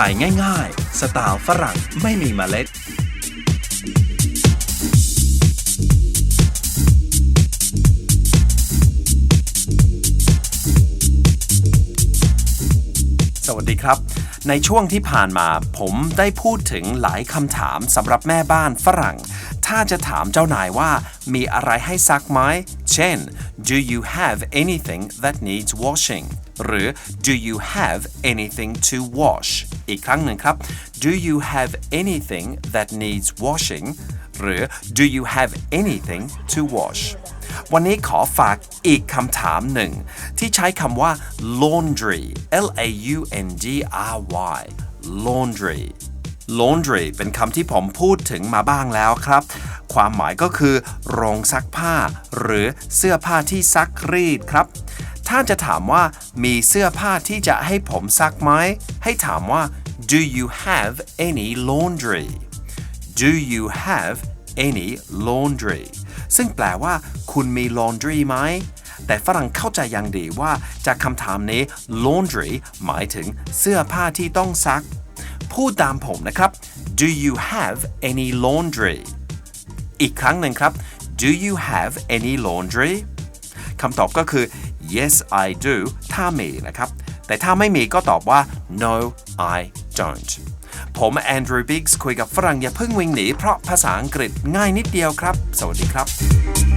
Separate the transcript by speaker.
Speaker 1: ถ่ายง่ายๆ สไตล์ฝรั่งไม่มีเมล็ด สวัสดีครับ ในช่วงที่ผ่านมาผมได้พูดถึงหลายคำถามสำหรับแม่บ้านฝรั่ง ถ้าจะถามเจ้านายว่า มีอะไรให้ซักไหม เช่น do you have anything that needs washing หรือ do you have anything to wash อีกครั้งหนึ่งครับ do you have anything that needs washing หรือ do you have anything to wash วันนี้ขอฝากอีกคำถามหนึ่ง ที่ใช้คำว่า laundry L A U N D R Y laundry laundry เป็นคำที่ผมพูดถึงมาบ้างแล้วครับ ความหมายก็คือโรงซักผ้า หรือเสื้อผ้าที่ซักรีดครับ ถ้าจะถามว่ามีเสื้อผ้าที่จะให้ผมซักไหม ให้ถามว่า do you have any laundry do you have any laundry ซึ่งแปลว่าคุณมี laundry ไหม แต่ฝรั่งเข้าใจอย่างดีว่าจากคำถามนี้ laundry หมายถึงเสื้อผ้าที่ต้องซัก พูดตามผมนะครับ do you have any laundry อีกครั้งหนึ่งครับ do you have any laundry คำตอบก็คือ yes I do ถ้ามีนะครับ แต่ถ้าไม่มีก็ตอบว่า no I don't ผมแอนดรูว์บิกส์คุยกับฝรั่งอย่าเพิ่งวิ่งหนี เพราะภาษาอังกฤษง่ายนิดเดียวครับ สวัสดีครับ